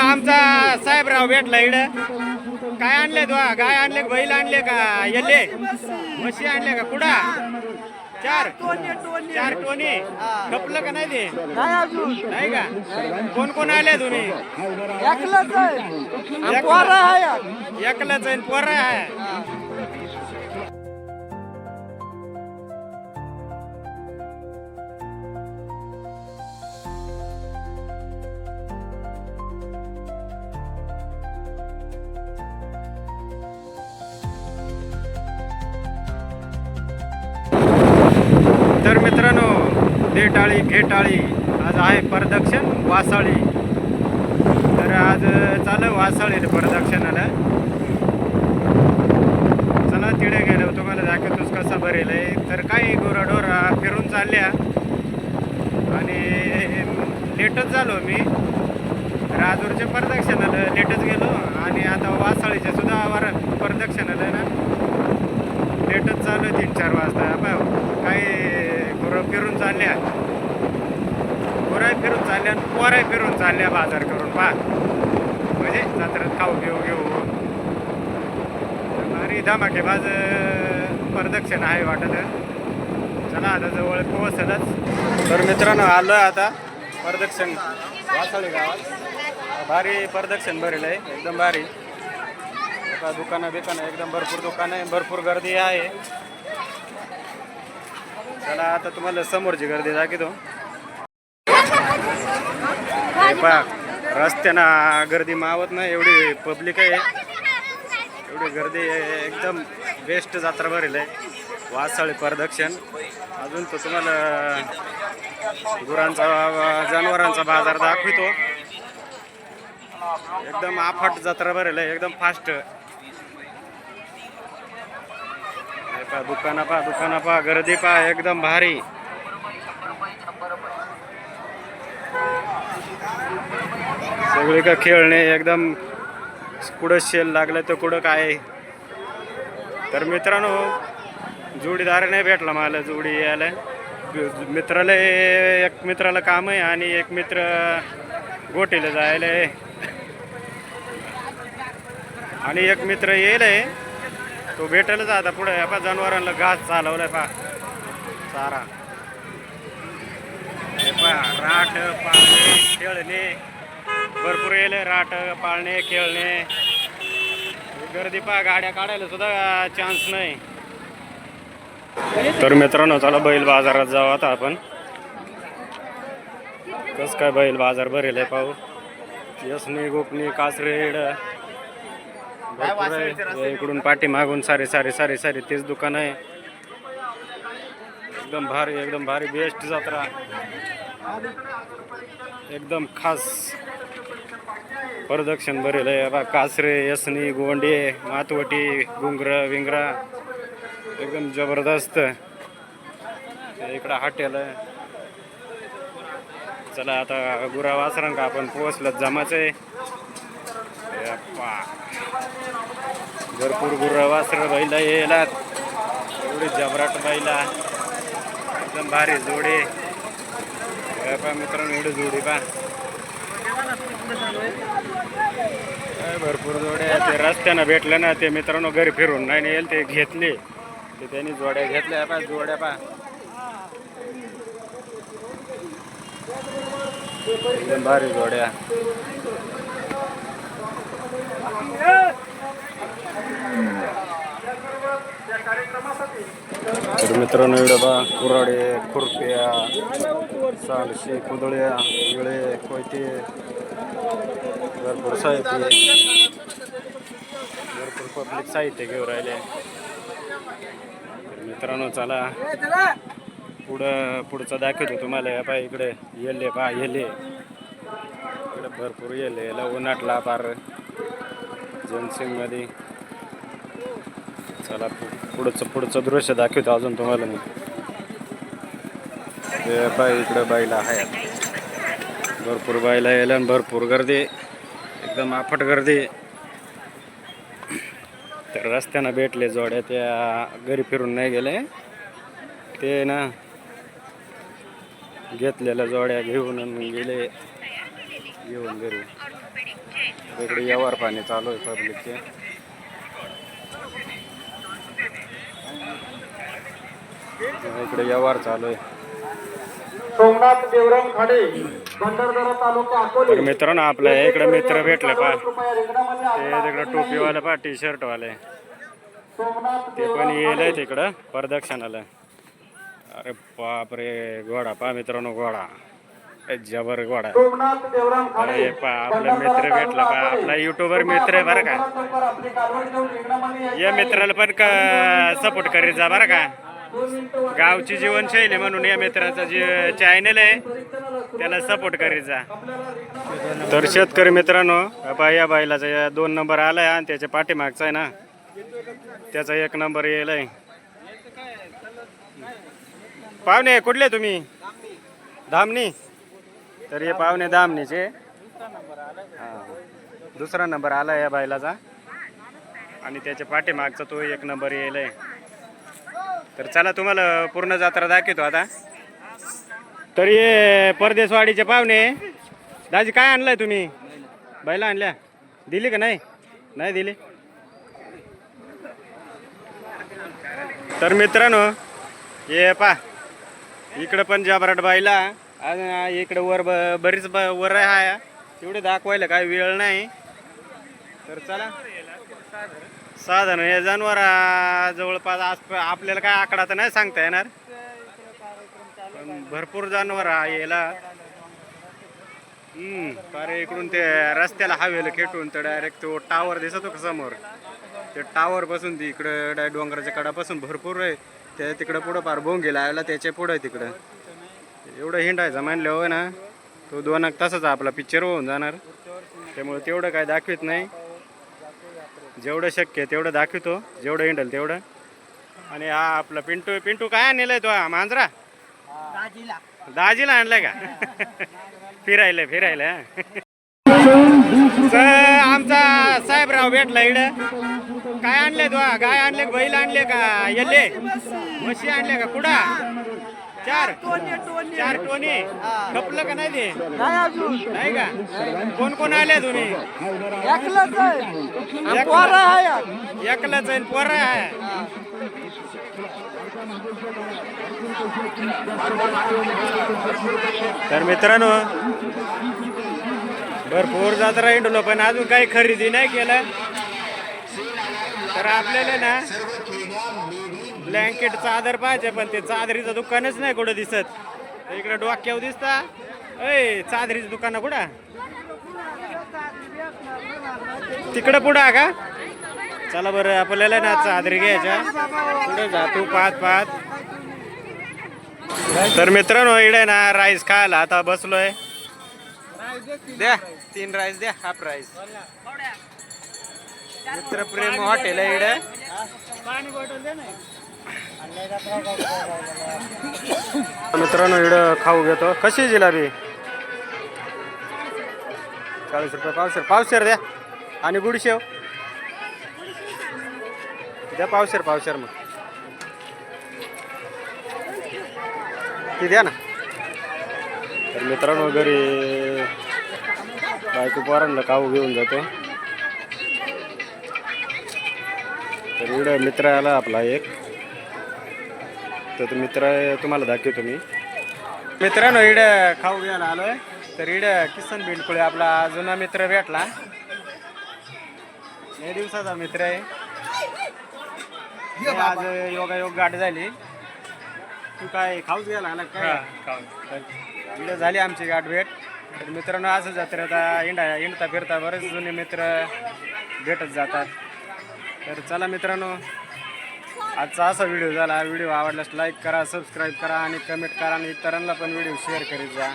आमचा साहेबराव भेटला इकडं. काय आणले तू? गाय आणले बैल आणले का? येल्ले? म्हशी आणले का? कुडा चार. चार टोनी. खपलं का नाही ते? नाही का? कोण कोण आले तुम्ही एकलंच आहे. पोरं आहे. एकलाच आहे पोर आहे. देटाळी घेटाळी. आज आहे प्रदक्षिण वासाळी. तर आज चालू वासाळी प्रदक्षिणाला. चला तिडे गेलो तुम्हाला दाखवतोच कसा भरेल आहे. तर काही गुराढोरा फिरून चालल्या. आणि लेटच झालो मी. राजूरच्या प्रदक्षिणाला लेटच गेलो. आणि आता वासाळीच्या सुद्धा वर प्रदक्षिणाला ना. लेटच चालू आहे तीन चार वाजता. काही फिरून चालल्या. गुराय फिरून चालल्या आणि पोराय फिरून चालल्या बाजार करून पा म्हणजे जत्रेत खाऊ घेऊ घेऊ. भारी धमाकेबाज प्रदक्षिण आहे वाटत. चला आता जवळ पोहोचलच. तर मित्रांनो आलो आता प्रदक्षिण. वासळी गावात. भारी प्रदक्षिण भरेल आहे एकदम भारी. दुकानं बिकानं एकदम भरपूर दुकानं आहे भरपूर गर्दी आहे. चला आता तुम्हाला समोरची गर्दी दाखवतो. हे पहा रस्त्यानं गर्दी मावत नाही एवढी पब्लिक आहे. एवढी गर्दी एकदम बेस्ट जत्रा भरेल आहे. वासाळी प्रदक्षिण. अजून तो तुम्हाला गुरांचा जनावरांचा बाजार दाखवितो. एकदम आफाट जत्रा भरेल आहे एकदम फास्ट पा दुकाना पहा दुकाना पहा गर्दी पहा एकदम भारी. सगळी का खेळणे एकदम कुठं शेल लागलं तर कुठं काय. तर मित्रांनो जोडीदार नाही भेटला मला जोडी यायला. मित्राला एक मित्राला काम आहे आणि एक मित्र गोटीला जायला आहे. आणि एक मित्र येईल आहे. तो भेटेलच आता पुढे. पा जनावरांना घास चालवलाय पा चारा. हे पहा राट पाळणे खेळणे. भरपूर येईल राट पाळणे खेळणे. गर्दी पा गाड्या काढायला सुद्धा चान्स नाही. तर मित्रांनो चला बैल बाजारात जाऊ आता आपण. कस काय बैल बाजार भरेल आहे पाहू. यसनी गोपनी कासरेड. इकडून पाठी मागून सारे सारे सारे सारे तेच दुकान आहे. एकदम भारी एकदम भारी बेस्ट जत्रा. एकदम खास. प्रदक्षिण भरेल आहे बा कासरे यसनी गोंडे मातवटी गुंगर विंगरा. एकदम जबरदस्त. इकडं हॉटेल आहे. चला आता गुरा वासरांका आपण पोहोचलं जमाच आहे अप्पा भरपूर गुरा वासर बैला येला एवढे जबराट बैला. एकदम भारी जोडे. काय पहा मित्रांनो एवढे जोडी पा भरपूर जोडे ते रस्त्यानं भेटले ना ते मित्रांनो घरी फिरून नाही येईल ते घेतले. ते त्यांनी जोड्या घेतल्या. पा जोड्या पा एकदम भारी जोड्या. तर मित्रांनो एवढं बा कुराडे खुरप्या सालशे कुदळ्या विळे कोयते भरपूर साहित्य. भरपूर पब्लिक साहित्य घेऊन राहिले. मित्रांनो चला. पुढं पुढचं दाखवतो तुम्हाला. या पहा इकडे येले पा येले. इकडे भरपूर येले लवून उन्हाटला पार. जनसिंगमध्ये चला पुढचं पुढचं दृश्य दाखवतो अजून तुम्हाला मी. बाई इकडं बाईला आहे. भरपूर बाईला यायला आणि भरपूर गर्दी. एकदम आफट गर्दी. तर रस्त्यानं भेटले जोड्या त्या घरी फिरून नाही गेले. ते ना घेतलेल्या जोड्या घेऊन गेले. घेऊन घरी. इकडे व्यवहार पाणी चालू आहे पब्लिकचे इकडे व्यवहार चालू आहे. सोमनाथ देवराम खाडे भंडारदरा तालुका अकोले. तर मित्रांनो आपल्या इकडे मित्र भेटले पा. ते तिकडे टोपीवाले पा टी शर्ट वाले. सोमनाथ ते पण येलंय तिकडं प्रदक्षिणाला. अरे बापरे घोडा पा मित्रांनो घोडा. ए, जबर घोडा सोमनाथ देवराम खाडे अरे पा आपला मित्र भेटला पा आपला युट्यूबर मित्र आहे बरं का? यायचं. या मित्राला पण का सपोर्ट करीत जा बरं का. गावची जीवनशैली म्हणून या मित्राचा जे चॅनल आहे त्याला सपोर्ट करीत जा. तर शेतकरी मित्रांनो बा या बाईलाचा या दोन नंबर आलाय आणि त्याच्या पाठीमागचा आहे ना. त्याचा एक नंबर येलाय. पाहुणे कुठले तुम्ही? धामणी? तर हे पाहुणे दामणीचे हा. दुसरा नंबर आला या बायलाचा. आणि त्याच्या पाठीमागचा तो एक नंबर येईल तर चला तुम्हाला पूर्ण जत्रा दाखवतो आता. तर हे परदेशवाडीचे पाहुणे. दाजी काय आणलंय तुम्ही? बैला आणल्या. दिली का नाही? नाही दिली. तर मित्रांनो ये पा इकडं पण जबराट बाईला अजून इकडं वर ब- बरीच ब- वर आहे तेवढे दाखवायला काय वेळ नाही. तर चला. साधारण हे जनावर जवळपास आज आपल्याला काय आकडा तर नाही सांगता येणार. पण भरपूर जनावर याला. हम्म अरे इकडून ते रस्त्याला हवेला खेटून तर डायरेक्ट तो टावर दिसतो का समोर? ते टावर पासून ती इकडं डाय डोंगराच्या कडापासून भरपूर आहे. त्या तिकडं पुढं पार भोंगे लावायला त्याच्या पुढं आहे तिकडं. एवढं हिंडायचं हो ना तो दोन एक तासाच आपला पिक्चर होऊन जाणार. त्यामुळे तेवढं काय दाखवित नाही. जेवढं शक्य आहे तेवढं दाखवतो जेवढं हिंडल तेवढं. आणि हा आपला पिंटू पिंटू काय आणलेला तो हा? मांजरा? दाजीला. आणलाय का? फिरायला फिरायला. आमचा साहेबराव भेटला इकडं. काय आणले तो? गाय आणले बैल आणले का? येल्ले? म्हशी आणले का? कुडा चार. चार टोनी. खपलं का नाही ते? नाही अजून. नाही का? कोण कोण आले तुम्ही एकलाच आहे. पोरं आहे. एकलाच आहे. पोर आहे. तर मित्रांनो भरपूर जत्रा हिंडलो पण अजून काही खरेदी नाही केलं. तर आपल्याला ना ब्लँकेट चादर पाहिजे पण ते चादरीचं दुकानच नाही कुठं दिसत. इकडे डोक्यावर दिसता. अय चादरीचं दुकान कुठं? तिकडं पुढं का? चला बरं आपल्याला ना चादरी घ्यायच्या. पुढे जातो पाच पाच तर मित्रांनो इकडे ना राईस खायला आता बसलोय. द्या तीन राईस द्या हाफ राईस. मित्रप्रेम हॉटेल आहे इकडे. मित्रांनो इकडं खाऊ घेतो. कशी जिलाबी? चाळीस रुपये पावशेर. पावशेर द्या. आणि गुडशेव हो. द्या पावशेर पावशेर मग. ती द्या ना. तर मित्रांनो घरी बायको पोरांना खाऊ घेऊन जातो. तर इकडं मित्र आला आपला एक. तर मित्र तुम्हाला दाखवतो मी. मित्रांनो इकडं खाऊ घ्यायला आलोय. तर इकडं किसन बिलकुळे आपला जुना मित्र भेटला. लय दिवसाचा मित्र आहे. हे आज योगायोग गाठ झाली. तू काय खाऊच घ्यायला आला काय? इकडं झाली आमची गाठ भेट. तर मित्रांनो असं जत्रेत इंडा इंडता फिरता बरेच जुने मित्र भेटत जातात. तर चला मित्रांनो आजचा असा व्हिडिओ झाला. व्हिडिओ आवडल्यास लाईक करा सबस्क्राईब करा आणि कमेंट करा आणि इतरांना पण व्हिडिओ शेअर करीत जा.